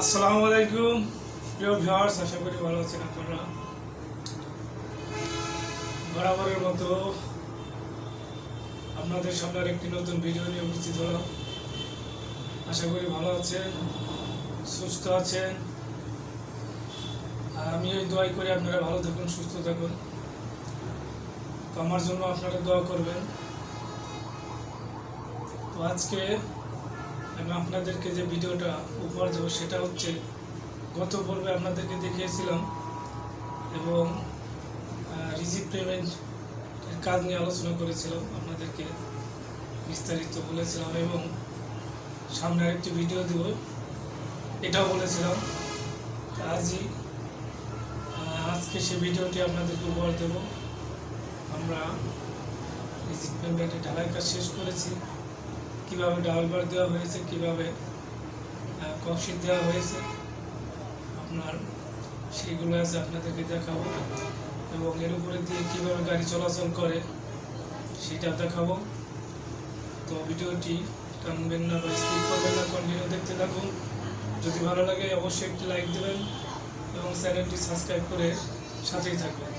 আসসালামু আলাইকুম। প্রিয় ভিউয়ার্স, আশা করি ভালো আছেন আপনারা। বরাবরের মতো আপনাদের সামনে একটি নতুন ভিডিও নিয়ে উপস্থিত হলাম। আশা করি ভালো আছেন, সুস্থ আছেন। আর আমি এই দোয়াই করি আপনারা ভালো থাকুন, সুস্থ থাকুন। তো আমার জন্য আপনারা দোয়া করবেন। তো আজকে আমি আপনাদেরকে যে ভিডিওটা উপহার দেবো সেটা হচ্ছে, গত পর্বে আপনাদেরকে দেখিয়েছিলাম এবং রিসিভ পেমেন্ট কাজ নিয়ে আলোচনা করেছিলাম, আপনাদেরকে বিস্তারিত বলেছিলাম এবং সামনে আরেকটি ভিডিও দেব, এটাও বলেছিলাম। আজই আজকে সেই ভিডিওটি আপনাদেরকে উপহার দেব। আমরা রিসিভ পেমেন্টের ঢালাই কাজ শেষ করেছি। কীভাবে ডাবল বার দেওয়া হয়েছে, কীভাবে ককশিট দেওয়া হয়েছে, আপনার সেইগুলো আছে আপনাদেরকে দেখাবো এবং এর উপরে দিয়ে কীভাবে গাড়ি চলাচল করে সেটা দেখাবো। তো ভিডিওটি টানবেন না বা স্কিপ করবেন না কন্টিনিউ দেখতে থাকুন। যদি ভালো লাগে অবশ্যই একটি লাইক দেবেন এবং চ্যানেলটি সাবস্ক্রাইব করে সাথেই থাকবেন।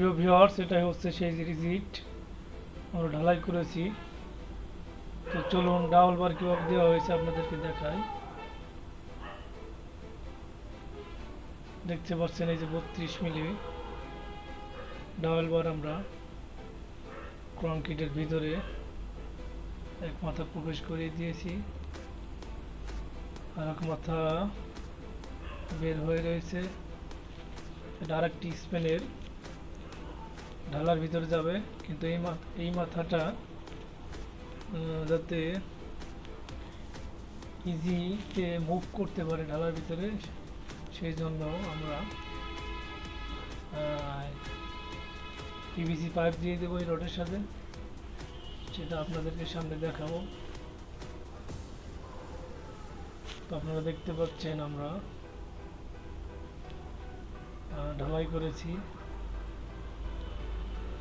প্রিয় ভিউয়ার্স, এটাই হচ্ছে সেই রিজিট। আমরা ঢালাই করেছি। তো চলুন ডাবল বার কীভাবে দেওয়া হয়েছে আপনাদেরকে দেখাই। দেখতে পাচ্ছেন এই যে বত্রিশ মিলি। ডাবল বার আমরা কংক্রিটের ভিতরে এক মাথা প্রবেশ করিয়ে দিয়েছি। আর এক মাথা বের হয়ে রয়েছে। এটা আরেকটি স্পেনের ঢালার ভিতরে যাবে, কিন্তু এই মাথা, এই মাথাটা যাতে ইজিতে মুভ করতে পারে ঢালার ভিতরে সেই জন্য আমরা পিভিসি পাইপ দিয়ে দেবো এই রডের সাথে সেটা আপনাদেরকে সামনে দেখাবো। তো আপনারা দেখতে পাচ্ছেন আমরা ঢালাই করেছি।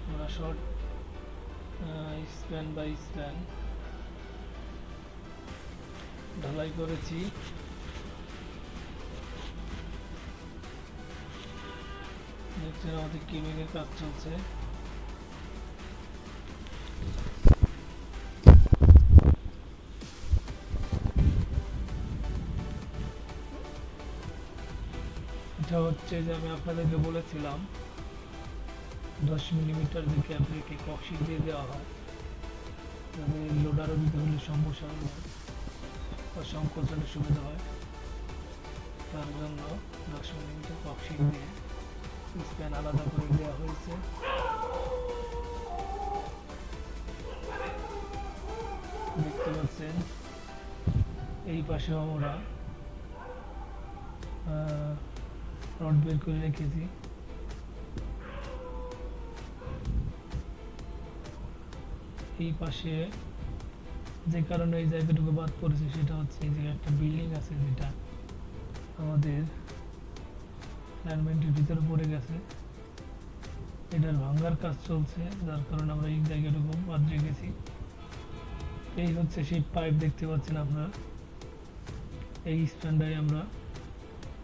আমরা শর্ট স্প্যান বাই স্প্যান ঢালাই করেছি। দেখছেন আমাদের কিলিং এর কাজ চলছে। এটা হচ্ছে যে আমি আপনাদেরকে বলেছিলাম দশ মিলিমিটার যে ক্যাবরিকে কক্সিট দিয়ে দেওয়া হয় যাতে লোডারও দিতে হলে হয় বা সংকোচনের সুবিধা হয়। তার জন্য দশ মিলিমিটার কক্সিট দিয়ে স্প্যান আলাদা করে দেওয়া হয়েছে। দেখতে পাচ্ছেন, এই পাশে আমরা রড বের করে রেখেছি। এই পাশে যে কারণে এই জায়গাটুকু বাদ পড়েছে, সেটা হচ্ছে এই যে একটা বিল্ডিং আছে যেটা আমাদের অ্যালাইনমেন্টের ভিতরে পড়ে গেছে। এটার ভাঙ্গার কাজ চলছে, যার কারণে আমরা এই জায়গাটুকু বাদ রেখেছি। এই হচ্ছে সেই পাইপ দেখতে পাচ্ছেন আপনারা। এই স্ট্যান্ডায় আমরা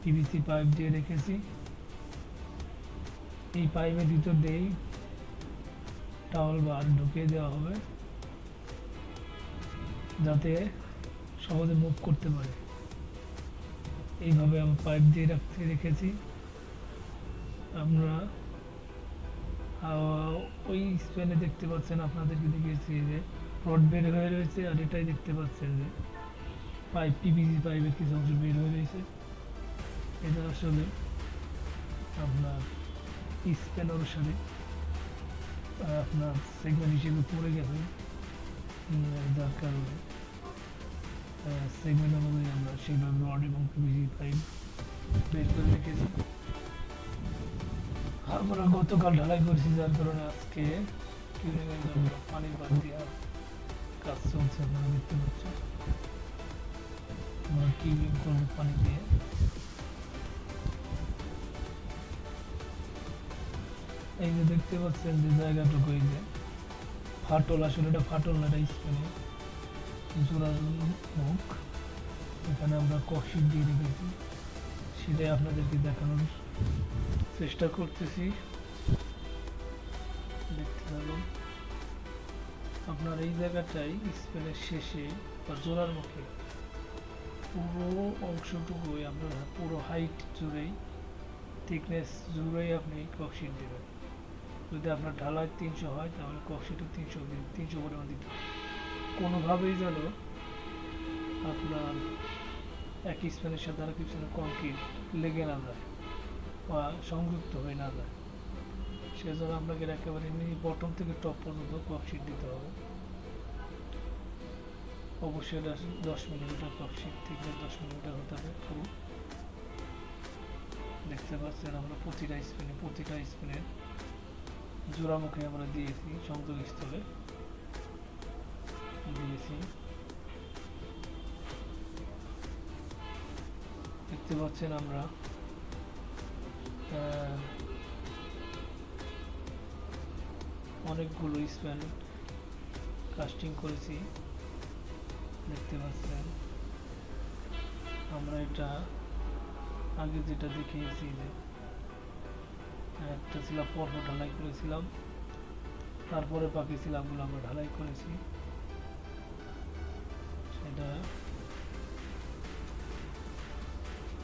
পিভিসি পাইপ দিয়ে রেখেছি। এই পাইপের ভিতর দিয়েই টাওয়াল বার ঢুকিয়ে দেওয়া হবে, যাতে সহজে মুভ করতে পারে। এইভাবে আমি পাইপ দিয়ে রাখতে, রেখেছি। আমরা ওই স্পেনে দেখতে পাচ্ছেন, আপনাদেরকে দেখিয়েছি যে রড বের হয়ে রয়েছে, আর এটাই দেখতে পাচ্ছেন যে পাইপ পিভিসি পাইপের কিছু অংশ বের হয়ে রয়েছে। এটা আসলে আপনার স্পেন অনুসারে আপনার সেগমেন্ট হিসেবে পড়ে গেছে। যার কারণে সেগমেন্ট অনুযায়ী আমরা সেইভাবে রড এবং পিভিসি পাইপ বের করে রেখেছি। আমরা গতকাল ঢালাই করেছি, যার কারণে আজকে পানির বাদ দেওয়ার কাজ চলছে, আপনারা দেখতে পাচ্ছেন। আমরা কিউরিং করব পানি দিয়ে। এই যে দেখতে পাচ্ছেন যে জায়গাটুকু এই যে ফাটল, আসলে এটা ফাটল না, এটা স্পেনে মুখ। এখানে আমরা ককশিট দিয়ে রেখেছি। সেটাই আপনাদেরকে দেখানোর চেষ্টা করতেছি। দেখতে থাকুন আপনার এই জায়গাটাই স্পেনের শেষে বা জোড়ার মুখে পুরো অংশটুকুই আপনার পুরো হাইট জুড়েই থিকনেস জুড়েই আপনি ককশিট দেবেন। যদি আপনার ঢালাই তিনশো হয়, তাহলে ককশিটও তিনশো তিনশো পরিমাণ দিতে হবে। কোনোভাবেই যেন আপনার এক স্পেনের সাথে আরেক স্পেনের কংক্রিট লেগে না যায় বা সংযুক্ত হয়ে না যায়। সেজন্য আপনাকে একেবারে বটম থেকে টপ পর্যন্ত ককশিট দিতে হবে। অবশ্যই দশ মিলিমিটার ককশিট থেকে দশ মিলিমিটার হতে হবে। পুরো দেখতে পাচ্ছেন আমরা প্রতিটা স্পিনে প্রতিটা স্পিনের জোড়ামুখে আমরা দিয়েছি, সংযোগ স্থলে দিয়েছি। দেখতে পাচ্ছেন আমরা অনেকগুলো স্প্যান কাস্টিং করেছি। দেখতে পাচ্ছেন, আমরা এটা আগে যেটা দেখিয়েছি যে একটা ছিল পর্ব ঢালাই করেছিলাম। তারপরে বাকি শিলাগুলো আমরা ঢালাই করেছি। সেটা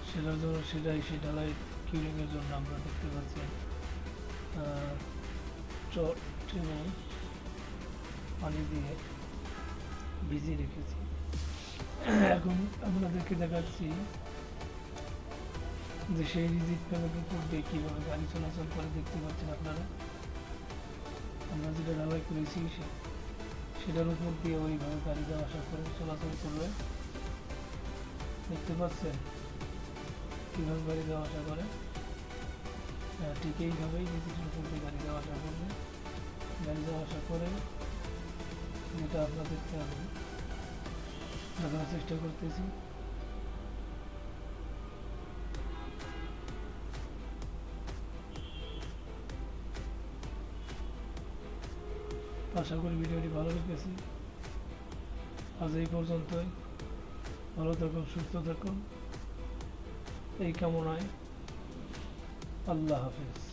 সেটার জন্য সেটাই, সেই ঢালাই কিউরিং এর জন্য আমরা দেখতে পাচ্ছি পানি দিয়ে ভিজিয়ে রেখেছি। এখন আপনাদেরকে দেখাচ্ছি যে সেই রিজিক ফ্যামিলির উপর দিয়ে কীভাবে গাড়ি চলাচল করে দেখতে পাচ্ছেন আপনারা। আমরা যেটা ঢালাই করেছি সেটার উপর দিয়ে ওইভাবে গাড়ি যাওয়া আসা করে চলাচল করবে। দেখতে পাচ্ছেন কীভাবে গাড়ি যাওয়া আসা করে হ্যাঁ, ঠিক এইভাবেই রিজিকের উপর দিয়ে গাড়ি যাওয়া আসা করবে গাড়ি যাওয়া আসা করে যেটা আপনাদেরকে আমি দেখানোর চেষ্টা করতেছি আশা করি ভিডিওটি ভালো লেগেছে। আজ এই পর্যন্তই। ভালো থাকুন, সুস্থ থাকুন। এই কামনায় আল্লাহ হাফেজ।